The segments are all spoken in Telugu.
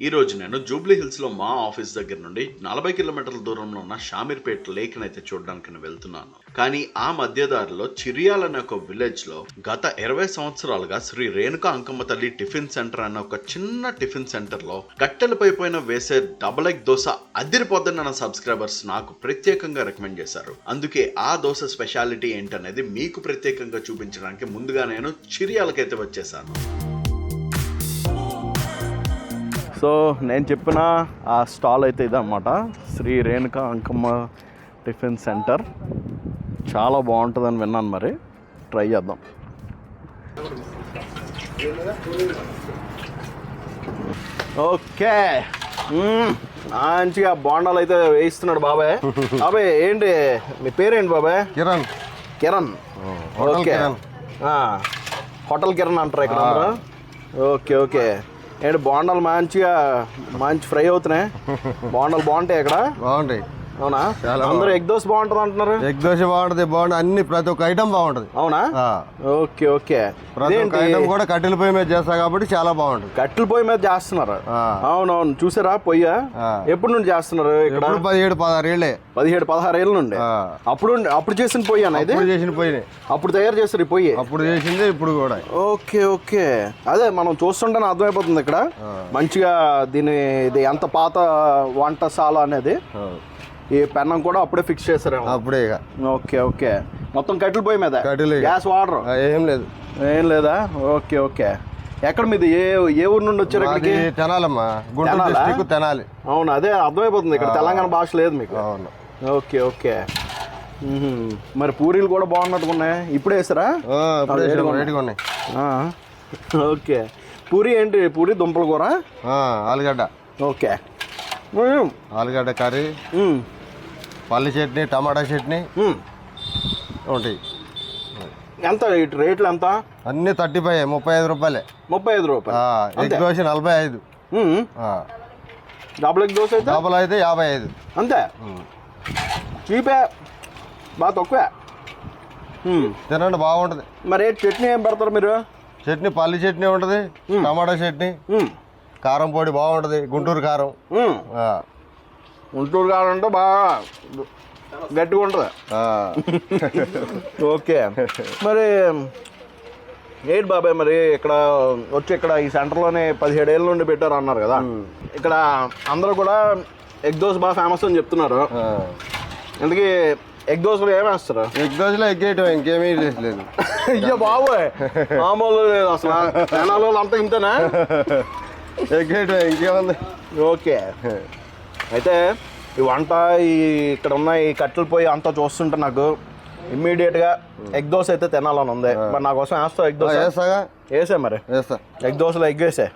ఈరోజు నేను జూబ్లీ హిల్స్లో మా ఆఫీస్ దగ్గర నుండి నలభై కిలోమీటర్ల దూరంలో ఉన్న షామీర్పేట లేక్ని అయితే చూడడానికి నేను వెళ్తున్నాను. కానీ ఆ మధ్యదారిలో చిరియాల్ అనే ఒక విలేజ్లో గత ఇరవై సంవత్సరాలుగా శ్రీ రేణుక అంకమ్మ తల్లి టిఫిన్ సెంటర్ అనే ఒక చిన్న టిఫిన్ సెంటర్లో కట్టెలపై పైన వేసే డబల్ ఎగ్ దోశ అదిరిపోద్దని నా సబ్స్క్రైబర్స్ నాకు ప్రత్యేకంగా రికమెండ్ చేశారు. అందుకే ఆ దోశ స్పెషాలిటీ ఏంటనేది మీకు ప్రత్యేకంగా చూపించడానికి ముందుగా నేను చిరియాలకైతే వచ్చేసాను. సో నేను చెప్పిన ఆ స్టాల్ అయితే ఇదన్నమాట. Shri Renuka Ankamma tiffin centre. చాలా బాగుంటుందని విన్నాను మరి. ట్రై చేద్దాం. ఓకే. మంచిగా బోండాలు అయితే వేయిస్తున్నాడు బాబాయ్. బాబాయ్ ఏంటి? మీ పేరేంటి బాబాయ్? కిరణ్. కిరణ్. ఓకే. హోటల్ కిరణ్ అంటారు ఇక్కడ ఓకే ఓకే. ఏంటి బోండాలు మంచిగా మంచి ఫ్రై అవుతున్నాయి. బోండాలు బాగుంటాయి ఇక్కడ బాగుంటాయి. అవునా? చాలా అందరూ ఎగ్ దోశ బాగుంటుంది అంటున్నారు? ఎగ్ దోశ బాగుంటది బాగుంటుంది. అన్ని ప్రతి ఒక్క ఐటమ్ బాగుంటది. అవునా? Okay okay. ప్రతి ఒక్క ఐటమ్ కూడా కట్టెల పొయ్యి మీద చేస్తా కాబట్టి చాలా బాగుంటుంది. కట్టెల పొయ్యి మీద చేస్తున్నారు. అవునవును చూసారా పొయ్య? ఆ. ఎప్పటి నుండి చేస్తున్నారు ఇక్కడ? ఎప్పుడు పదిహేడు పదహారు ఏళ్ళే. పదిహేడు పదహారు ఏళ్ళ నుండి. అప్పుడు అప్పుడు చేసిన పొయ్యి అన్న ఇది? చేసిన పొయ్యి అప్పుడు తయారు చేస్తారు ఈ పొయ్యి? అప్పుడు చేసింది ఇప్పుడు కూడా. Okay okay. అదే మనం చూస్తుంటేనే అర్థమైపోతుంది ఇక్కడ. మంచిగా దీని ఇది ఎంత పాత వంటశాల అనేది? ఈ పెన్నం కూడా అప్పుడే ఫిక్స్ చేస్తారేమో అప్పుడే ఇక. Okay okay. మొత్తం కట్టెల పొయ్యి మీద? కట్టెలు. గ్యాస్ వాటర్ ఆ, ఏం లేదు. ఏం లేదా? Okay okay. ఎక్కడ మీది? ఏ ఏ ఊరు నుండి వచ్చారు ఇక్కడికి? తెనాలమ్మా. గుంటూరు తెనాలా? అవును అదే అర్థమైపోతుంది ఇక్కడ. తెలంగాణ భాష లేదు మీకు. అవును. Okay okay. మరి పూరీలు కూడా బాగున్నట్టుగా ఉన్నాయి ఇప్పుడే వేసారా ఉన్నాయి. ఓకే. పూరి ఏంటి? పూరి దుంపల కూర? ఆలుగడ్డ. ఓకే. ఆలుగడ్డ కర్రీ. పల్లి చట్నీ టమాటా చట్నీ. ఉంటాయి ఎంత రేట్లు ఎంత? అన్ని థర్టీ ఫైవ్ ముప్పై ఐదు రూపాయలే. ముప్పై ఐదు రూపాయలు. ఎగ్ దోశ నలభై ఐదు. డబుల్ ఎగ్ దోశ డబల్ అయితే యాభై ఐదు. అంతే? చీపే? బాగా తక్కువే. తినండి బాగుంటుంది. మరి చట్నీ ఏం పెడతారు మీరు? చట్నీ పల్లి చట్నీ ఉంటుంది టమాటా చట్నీ. కారం పొడి బాగుంటుంది గుంటూరు కారం. గుంటూరు కావాలంటే బాగా గట్టిగా ఉంటుంది. ఓకే. మరి ఏంటి బాబాయ్ మరి ఇక్కడ వచ్చి ఇక్కడ ఈ సెంటర్లోనే పదిహేడు ఏళ్ళ నుండి పెట్టారు అన్నారు కదా. ఇక్కడ అందరూ కూడా ఎగ్ దోశ బాగా ఫేమస్ అని చెప్తున్నారు. అందుకే ఎగ్ దోశలు ఏమేస్తారు ఎగ్ దోశలో ఎగ్ వేయటం ఇంకేమీ లేదు. అయ్యో బాబోయ్! మామూలు లేదు అసలు. జనాలు అంతా ఇంతేనా? ఎగ్ వేయటం ఇంకేముంది? ఓకే. అయితే ఈ వంట ఈ ఇక్కడ ఉన్న ఈ కట్టెలు పోయి అంతా చూస్తుంటే నాకు ఇమ్మీడియట్గా ఎగ్ దోశ అయితే తినాలని ఉంది. మరి నా కోసం వేస్తావు ఎగ్ దోశ? వేస్తాగా. వేసే మరి. వేస్తా. ఎగ్ దోశలో ఎగ్ వేసే.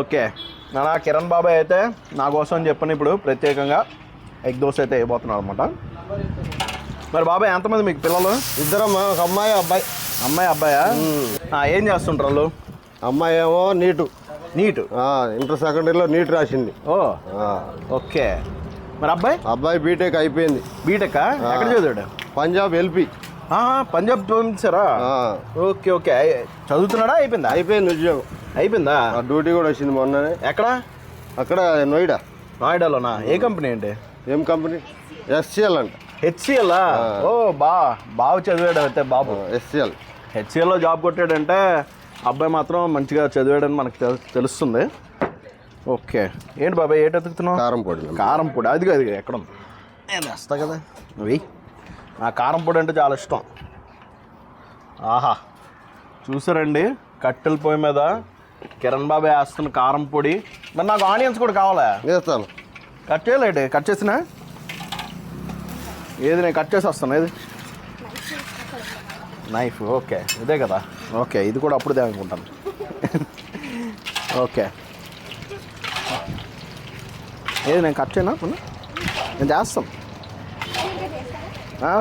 ఓకే. నా కిరణ్ బాబాయ్ అయితే నా కోసం అని చెప్పని ఇప్పుడు ప్రత్యేకంగా ఎగ్ దోశ అయితే వేయబోతున్నాడు అనమాట మరి బాబాయ్ ఎంతమంది మీకు పిల్లలు? ఇద్దరమ్మా ఒక అమ్మాయి అబ్బాయి. అమ్మాయి అబ్బాయా? ఏం చేస్తుంటారు వాళ్ళు? అమ్మాయి ఏమో నీటు. నీటు? ఇంటర్ సెకండరీలో నీట్ రాసింది. ఓ ఓకే. మరి అబ్బాయి? అబ్బాయి బీటెక్ అయిపోయింది. బీటెక్ ఎక్కడ చదివాడు? పంజాబ్ ఎల్పి పంజాబ్ పంపించారా ఓకే ఓకే. చదువుతున్నాడా? అయిపోయిందా? అయిపోయింది ఉద్యోగం. అయిపోయిందా? డ్యూటీ కూడా వచ్చింది మొన్ననే. ఎక్కడ? అక్కడ నోయిడా. నాయుడాలోనా? ఏ కంపెనీ ఏంటి ఏం కంపెనీ? ఎస్సిఎల్ అంట. హెచ్సిఎల్ ఓ బా బాగా చదివాడు అయితే బాబు. ఎస్సిఎల్ హెచ్సిఎల్లో జాబ్ కొట్టాడంటే అబ్బాయి మాత్రం మంచిగా చదివాడని మనకు తెలు- తెలుస్తుంది. ఓకే. ఏంటి బాబాయ్ ఏంటి ఎతుకుతున్నావు కారం పొడి కారం పొడి. అది అది ఎక్కడ ఉంది? నేను వేస్తా కదా. అవి నా కారం పొడి అంటే చాలా ఇష్టం. ఆహా. చూసారండి? కట్టెల పొయ్యి మీద కిరణ్ బాబాయ్ వేస్తున్న కారం పొడి. మరి నాకు ఆనియన్స్ కూడా కావాలా? వేస్తాను. కట్ చేయలేండి కట్ చేసినా? ఏది నేను కట్ చేసి వస్తాను? ఏది? Knife okay. ఇదే కదా. ఓకే ఇది కూడా అప్పుడుదే అనుకుంటాను. ఓకే. ఏది నేను కట్ చేయనా? నేను చేస్తాను.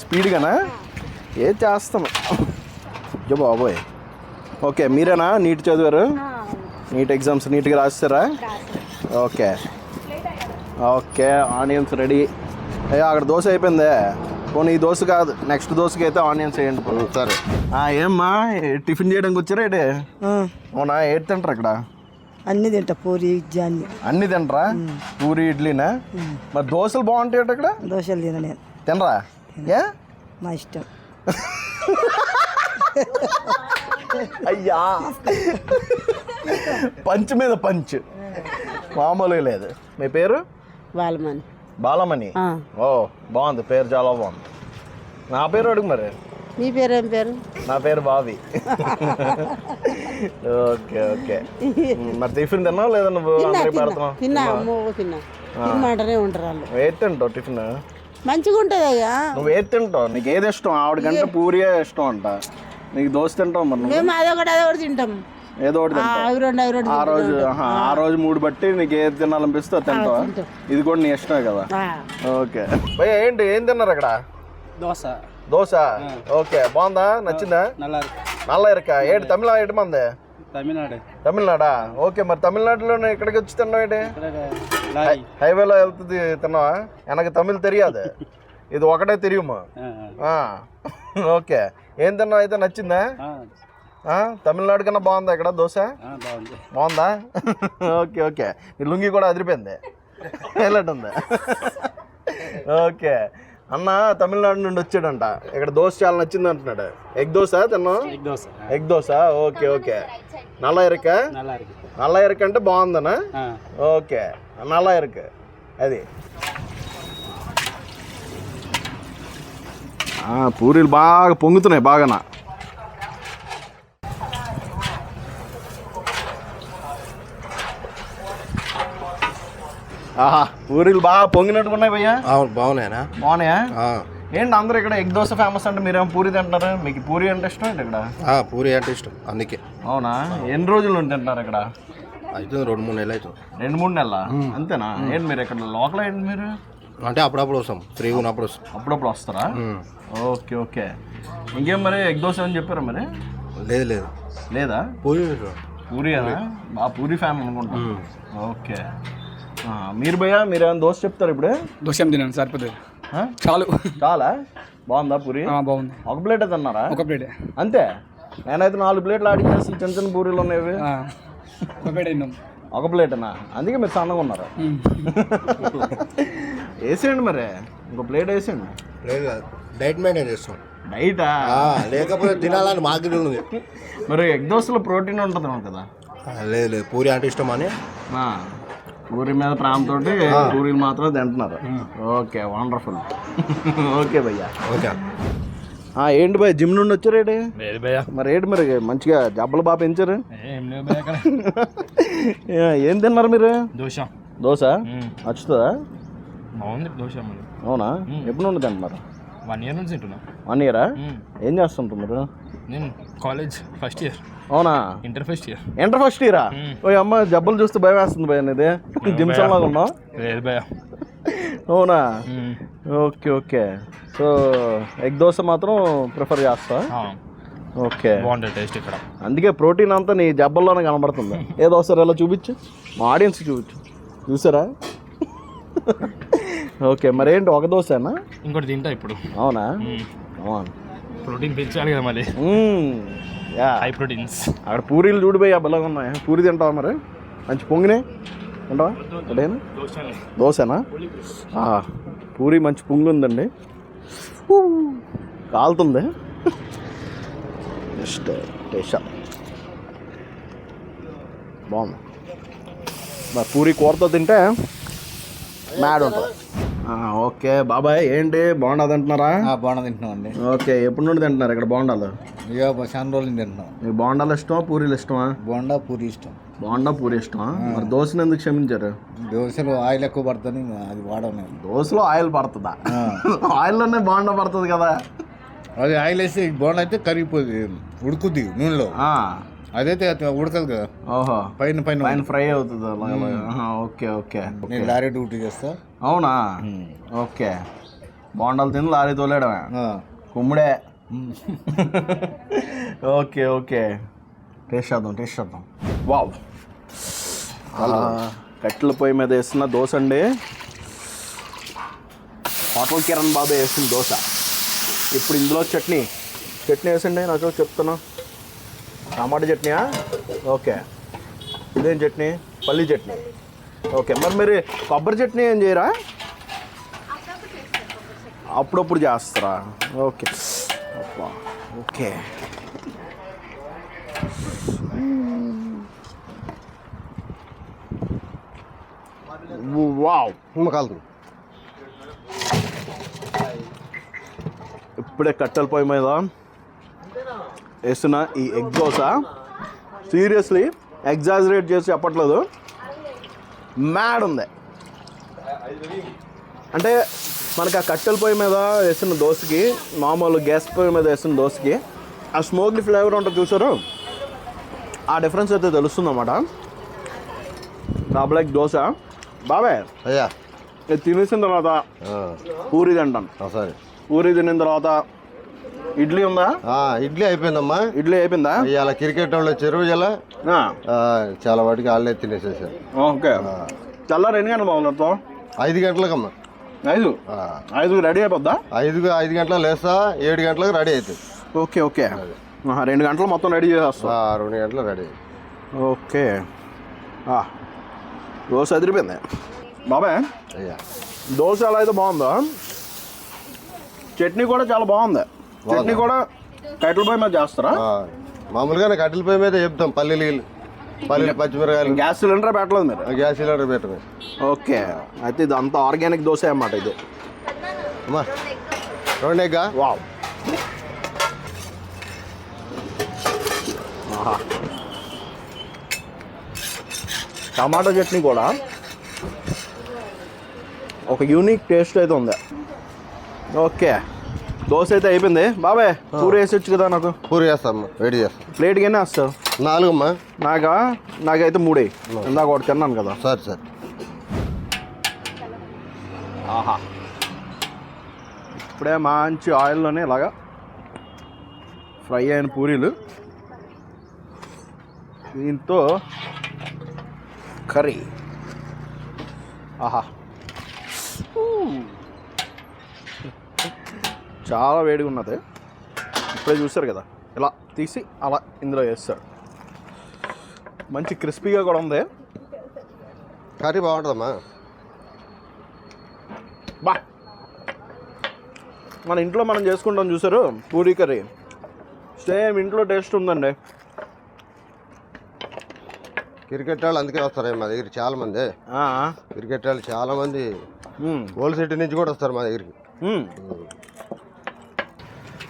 స్పీడ్గానా? ఏది చేస్తాను? అయ్యో బాబోయ్. ఓకే మీరేనా? నీట్ చదివారు? నీట్ ఎగ్జామ్స్ నీట్గా రాస్తారా? ఓకే. Okay onions ready. అయ్యో అక్కడ దోశ అయిపోయిందే. పోనీ ఈ దోశ కాదు. నెక్స్ట్ దోశకి అయితే ఆనియన్స్ వేయండి పోనీ. సరే. ఆ, ఏమ్మా టిఫిన్ చేయడానికి వచ్చారా ఏంటి అవునా ఏంటి తింటారు అక్కడ? అన్ని తింటా పూరి ఇడ్లీ అన్ని. అన్ని తినరా పూరి ఇడ్లీనా? మరి దోశలు బాగుంటాయి ఇక్కడ దోశలు తిన నేను. తినరా? ఏ? మా ఇష్టం. అయ్యా. పంచ్ మీద పంచ్. మామూలుగా లేదు. మీ పేరు? వాళ్ళమని బాలమణి. ఓ బాగుంది. పేరు చాలా బాగుంది. నా పేరు అడుగు మరి. మీ పేరు ఏం పేరు? నా పేరు బావి. Okay okay. మరి టిఫిన్ తిన్నావు లేదా నువ్వు? అందరికి పెడుతున్నావు తిన్నా తిన్నా. తినమంటనే ఉంటారు వాళ్ళు. ఏది తింటావు టిఫిన్? మంచిగా ఉంటుంది అయ్యా నువ్వు ఏది తింటావు? నీకు ఏది ఇష్టం? ఆవిడకంటే పూరియే ఇష్టం అంట. నీకు దోశ తింటావు మరి మేము అదొకటి అదొకటి తింటాం. ఏదో ఒకటి ఆ, రోజు ఆ రోజు మూడు బట్టి నీకు ఏది తినాలనిపిస్తే తింటావా? తింటాం. ఇది కూడా నీ ఇష్టమే కదా? ఆ. ఓకే. భయ్య ఏంటి ఏం తిన్నారు అక్కడ? దోశ. దోశ? ఓకే బాగుందా? నచ్చిందా? నల్ల నల్ల ఇరక ఏంటి తమిళ ఏంటి మంది? తమిళనాడు. తమిళనాడా? ఓకే మరి తమిళనాడులోనే ఇక్కడికి వచ్చి తిన్నావు ఏంటి? హైవేలో వెళ్తుంది తిన్నావా? వెనక తమిళ్ తెలియదు. ఇది ఒకటే తెలియము ఆ, ఓకే. ఏం తిన్నావు? అయితే నచ్చిందా? ఆ, తమిళనాడు కన్నా బాగుందా ఇక్కడ దోశ? బాగుంది. బాగుందా? Okay okay. లుంగి కూడా అదిరిపోయింది. హైలైట్ ఉంది. ఓకే. అన్న తమిళనాడు నుండి వచ్చాడంట. ఇక్కడ దోశ చాలా నచ్చింది అంటున్నాడు. ఎగ్ దోశ తిన్నావు? Egg dosa egg dosa? Okay okay. నల్ల ఎరక? నల్ల నల్ల ఎరక అంటే బాగుందనా? ఓకే. నల్ల ఎరక. అది. ఆ, పూరీలు బాగా పొంగుతున్నాయి బాగానా? ఆహా పూరీలు బాగా పొంగినట్టుగా ఉన్నాయి భయ్యా. అవును బాగున్నాయనా? బాగున్నాయా? ఏంటి అందరూ ఇక్కడ ఎగ్ దోశ ఫేమస్ అంటే మీరేమో పూరి తింటున్నారా? మీకు పూరి అంటే ఇష్టం ఏంటి ఇక్కడ? పూరి అంటే ఇష్టం అందుకే. అవునా? ఎన్ని రోజులు నుండి తింటున్నారు ఇక్కడ? అవుతుంది రెండు మూడు నెలలు అవుతుంది. రెండు మూడు నెలల? అంతేనా? ఏంటి మీరు ఇక్కడ లోకల్ ఏంటి మీరు? అంటే అప్పుడప్పుడు వస్తాం ఫ్రీగా ఉన్నప్పుడు వస్తాం. అప్పుడప్పుడు వస్తారా? Okay okay. ఇంకేం మరి ఎగ్ దోశ అని చెప్పారా మరి? లేదు లేదు. లేదా? పూరి పూరి. అనా ఆ పూరి ఫ్యామిలీ అనుకుంటా. ఓకే. మీరు భయ్యా మీరు ఏమైనా దోశ చెప్తారు ఇప్పుడే? దోశ ఏం తిన్నాను సరిపోతుంది? చాలు. చాలా? బాగుందా పూరి? ఆ, బాగుంది. ఒక ప్లేట్ తిన్నారా? ఒక ప్లేట్. అంతే? నేనైతే నాలుగు ప్లేట్లు ఆడి చేసిన చిన్న చిన్న పూరీలు ఉన్నాయి. ఒక ప్లేట్ తిన్నాం. ఒక ప్లేటనా? అందుకే మీరు సన్నగా ఉన్నారు. వేసేయండి మరి. ఇంకో ప్లేట్ వేసేయండి. లేదు డైట్ మెయింటైన్ చేస్తాం. డైటా? లేకపోతే తినాలని మాకు ఉంది మరి ఎగ్ దోశలో ప్రోటీన్ ఉంటుంది కదా. లేదు లేదు. పూరి అంటే ఇష్టం అని. పూరి మీద ప్రాంతంతో పూరీలు మాత్రం తింటున్నారు. Okay wonderful. ఓకే భయ్యా. ఓకే. ఆ, ఏంటి భయ్య జిమ్ నుండి వచ్చారేంటి మరి ఏంటి మరి మంచిగా జబ్బలు బాగా పెంచారు? ఏం తిన్నారు మీరు? దోశ. దోశ? నచ్చుతుందా? దోశ అవునా? ఎప్పుడు నుండి తింటున్నారు? వన్ ఇయర్ నుంచి తింటున్నా. వన్ ఇయరా? ఏం చేస్తుంటారు మీరు? నేను కాలేజ్ ఫస్ట్ ఇయర్. అవునా? Inter first year. Inter first ఇయరా? ఓ అమ్మ జబ్బులు చూస్తే భయం వేస్తుంది భయ అనేది జిమ్ లాగా ఉన్నావు? లేదు భయ అవునా? Okay okay. So egg dosa మాత్రం ప్రిఫర్ చేస్తా. ఓకే. బాగుంటుంది టేస్ట్ ఇక్కడ. అందుకే ప్రోటీన్ అంతా నీ జబ్బల్లోనే కనబడుతుంది. ఏ దోశ ఎలా చూపించు. మా ఆడియన్స్ చూపించు. చూసారా? ఓకే మరి ఏంటి ఒక దోశనా? ఇంకోటి తింటా ఇప్పుడు. అవునా? అవును ప్రోటీన్ పెంచాలి కదా మళ్ళీ హై ప్రోటీన్స్ అక్కడ పూరీలు చూడిపోయి బలంగా ఉన్నాయి. పూరి తింటావా మరి? మంచి పొంగినాయి తింటావా అదేనా? దోశనా. పూరి మంచి పొంగి ఉందండి. కాలుతుంది. నెక్స్ట్ టేషా బాగుంది. మరి పూరి కూరతో తింటే మ్యాడ్ ఉంటుంది. ఓకే బాబాయ్ ఏంటి బాగుండదు అంటున్నారా బాగున్నా తింటున్నాం అండి ఓకే ఎప్పటి నుండి తింటున్నారు ఇక్కడ బాగుండాలి? ఇక చాలా రోజులు తింటున్నాం. మీకు బాగుండాలి ఇష్టమా పూరీలు ఇష్టమా? బోండా పూరి ఇష్టం. బాగుండా పూరి ఇష్టమా? మరి దోశను ఎందుకు క్షమించారు? దోశలు ఆయిల్ ఎక్కువ పడుతుంది అది నేను దోశలో ఆయిల్ పడుతుందా? ఆయిల్లోనే బాగుండా పడుతుంది కదా. అది ఆయిల్ వేసి బోండా అయితే కరిగిపోతుంది ఉడుకుద్ది నూనెలో. అదైతే అది ఉడకదు కదా. ఓహో. పైన పైన పైన ఫ్రై అవుతుంది ఓకే ఓకే. నేను లారీ డ్యూటీ చేస్తా. అవునా? ఓకే. బాగుండాలి తిని లారీ తోలేయడమే. కుమ్ముడే. Okay okay. టేస్ట్ చేద్దాం టేస్ట్ చేద్దాం. వావ్. కట్టెల పొయ్యి మీద వేసిన దోశ అండి. హోటల్ కిరణ్ బాబు వేసిన దోశ. ఇప్పుడు ఇందులో చట్నీ. చట్నీ వేసండి నాకు చెప్తాను టమాటా చట్నీయా? ఓకే. ఇదేం చట్నీ? పల్లి చట్నీ. ఓకే మరి మీరు కొబ్బరి చట్నీ ఏం చేయరా? అప్పుడప్పుడు చేస్తారా? ఓకే. ఓకే. వావ్. కాలుతుంది ఇప్పుడే కట్టెల పొయ్యి మీద వేస్తున్న ఈ ఎగ్ దోశ. సీరియస్లీ ఎగ్జాజరేట్ చేసి చెప్పట్లేదు. మ్యాడ్ ఉంది. అంటే మనకి ఆ కట్టెల పొయ్యి మీద వేసిన దోశకి మామూలు గ్యాస్ పొయ్యి మీద వేసిన దోశకి ఆ స్మోక్లీ ఫ్లేవర్ ఉంటుంది చూసారు ఆ డిఫరెన్స్ అయితే తెలుస్తుంది అన్నమాట. Double egg dosa. బాబాయ్ అయ్యా. తినేసిన తర్వాత పూరి తింటాను. సరే. పూరి తిన్న తర్వాత ఇడ్లీ ఉందా? ఇడ్లీ అయిపోయిందమ్మా. ఇడ్లీ అయిపోయిందా? ఇవాళ క్రికెట్ వాళ్ళు చెరువు ఇలా ఆ, చాలా వాటికి వాళ్ళే తినేసేసారు. ఓకే. తెల్లారు ఎన్ని గంటలు బాగుంది ఐదు గంటలకమ్మా. ఐదు? ఐదు రెడీ అయిపోద్దా? ఐదు ఐదు గంటలకు లేస్తా ఏడు గంటలకు రెడీ అవుతుంది ఓకే ఓకే. రెండు గంటలు మొత్తం రెడీ చేసేస్తాం. రెండు గంటలకు రెడీ ఓకే. దోశ అదిరిపోయింది బాబాయ్ అయ్యా. దోశ ఎలా అయితే బాగుందో? చట్నీ కూడా చాలా బాగుంది. చట్నీ కూడా కట్టెల పొయ్యి మీద చేస్తారా? మామూలుగానే కట్టెల పొయ్యి మీద చెప్తాం పల్లీలు పల్లీలు పచ్చిమిరకాయలు. గ్యాస్ సిలిండర్ పెట్టలేదు మీరు? గ్యాస్ సిలిండర్ పెట్టమే ఓకే. అయితే ఇది అంతా ఆర్గానిక్ దోశ అన్నమాట ఇది. అమ్మా రెండు ఎగ్గా? వావ్. టమాటా చట్నీ కూడా ఒక యూనిక్ టేస్ట్ అయితే ఉంది. ఓకే. దోశ అయితే అయిపోయింది. బాబాయ్ పూరి వేసొచ్చు కదా నాకు. పూరి చేస్తామ్మా రెడీ చేస్తాం. ప్లేట్కి ఎన్ని వేస్తావు? నాలుగమ్మా. నాకా? నాకైతే మూడే. ఇందాక ఒకటి తిన్నాను కదా. సరే సరే. ఆహా. ఇప్పుడే మంచి ఆయిల్లోనే ఇలాగా ఫ్రై అయిన పూరీలు. దీంతో కర్రీ. ఆహా. చాలా వేడిగా ఉన్నది. ఇప్పుడే చూస్తారు కదా. ఇలా తీసి అలా ఇందులో వేస్తారు మంచి క్రిస్పీగా కూడా ఉంది. కర్రీ బాగుంటుందమ్మా. బా. మన ఇంట్లో మనం చేసుకుంటాం చూసారు పూరీ కర్రీ. సేమ్ ఇంట్లో టేస్ట్ ఉందండి. క్రికెట్ వాళ్ళు అందుకే వస్తారు మా దగ్గర చాలా మంది క్రికెట్ వాళ్ళు చాలా మంది మ్మ్, ఓల్డ్ సిటీ నుంచి కూడా వస్తారు మా దగ్గరికి.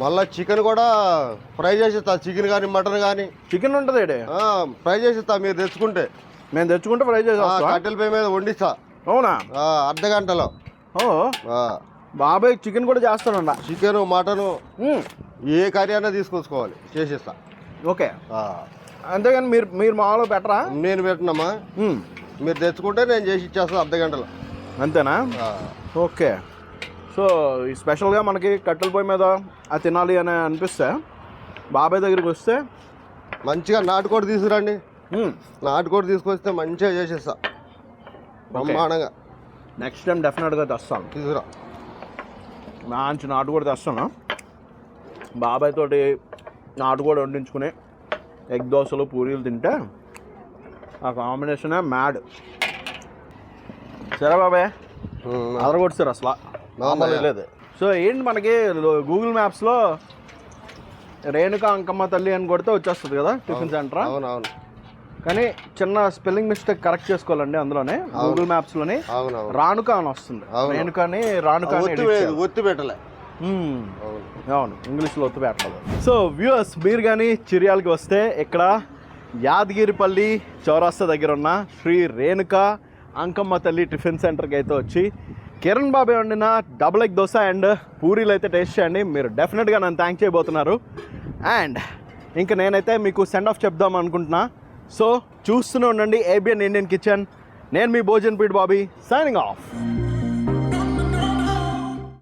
మళ్ళీ చికెన్ కూడా ఫ్రై చేసిస్తా. చికెన్ కానీ మటన్ కానీ. చికెన్ ఉంటుంది ఏడే ఫ్రై చేసిస్తా మీరు తెచ్చుకుంటే. మేము తెచ్చుకుంటే ఫ్రై చేసి ఆ, కట్టెల పొయ్యి మీద వండిస్తా. అవునా? అర్ధ గంటలో. బాబాయ్ చికెన్ కూడా చేస్తానండ చికెను మటను ఏ కర్రీ అయినా తీసుకొచ్చుకోవాలి. చేసిస్తా. ఓకే. అంతేగాని మీరు మీరు మామూలుగా పెట్టరా? నేను పెట్టినమ్మా. మ్మ్, మీరు తెచ్చుకుంటే నేను చేసి ఇచ్చేస్తాను అర్ధ గంటలో. అంతేనా? ఓకే. సో ఈ స్పెషల్గా మనకి కట్టెల పొయ్యి మీద అది తినాలి అని అనిపిస్తే బాబాయ్ దగ్గరికి వస్తే మంచిగా నాటుకోడి తీసుకురండి. నాటుకోడి తీసుకొస్తే మంచిగా చేసేస్తా. బ్రహ్మాండంగా. నెక్స్ట్ టైం డెఫినెట్గా తెస్తాను. తీసుకురా. మంచి నాటుకోడి తెస్తాను. బాబాయ్ తోటి నాటుకోడి వండించుకుని ఎగ్ దోశలు పూరీలు తింటే ఆ కాంబినేషనే మ్యాడ్ సరే బాబాయ్. ఉమ్, అదరగొట్టారు అసలు. లేదు. సో ఏంటి మనకి గూగుల్ మ్యాప్స్లో రేణుకా అంకమ్మ తల్లి అని కొడితే వచ్చేస్తుంది కదా టిఫిన్ సెంటర్? అవును అవును కానీ చిన్న స్పెల్లింగ్ మిస్టేక్ కరెక్ట్ చేసుకోవాలండి అందులోనే గూగుల్ మ్యాప్స్లోనే అవును అవును రానుక అని వస్తుంది. రేణుకాని అని ఒత్తి పెట్టలే. అవును. అవును ఇంగ్లీష్లో ఒత్తు పెట్టలేదు సో వ్యూవర్స్ మీరు కానీ చిరియాలకి వస్తే ఇక్కడ యాదగిరిపల్లి చౌరాస్తా దగ్గర ఉన్న శ్రీ రేణుక అంకమ్మ తల్లి టిఫిన్ సెంటర్కి అయితే వచ్చి కిరణ్ బాబే వండిన డబుల్ ఎగ్ దోశ అండ్ పూరీలు అయితే టేస్ట్ చేయండి. మీరు డెఫినెట్గా నన్ను థ్యాంక్ చేయబోతున్నారు. అండ్ ఇంకా నేనైతే మీకు సెండ్ ఆఫ్ చెప్దాం అనుకుంటున్నా. సో చూస్తూనే ఉండండి. ఏబిఎన్ ఇండియన్ కిచెన్ నేను మీ భోజన్ పీట్ బాబీ సైనింగ్ ఆఫ్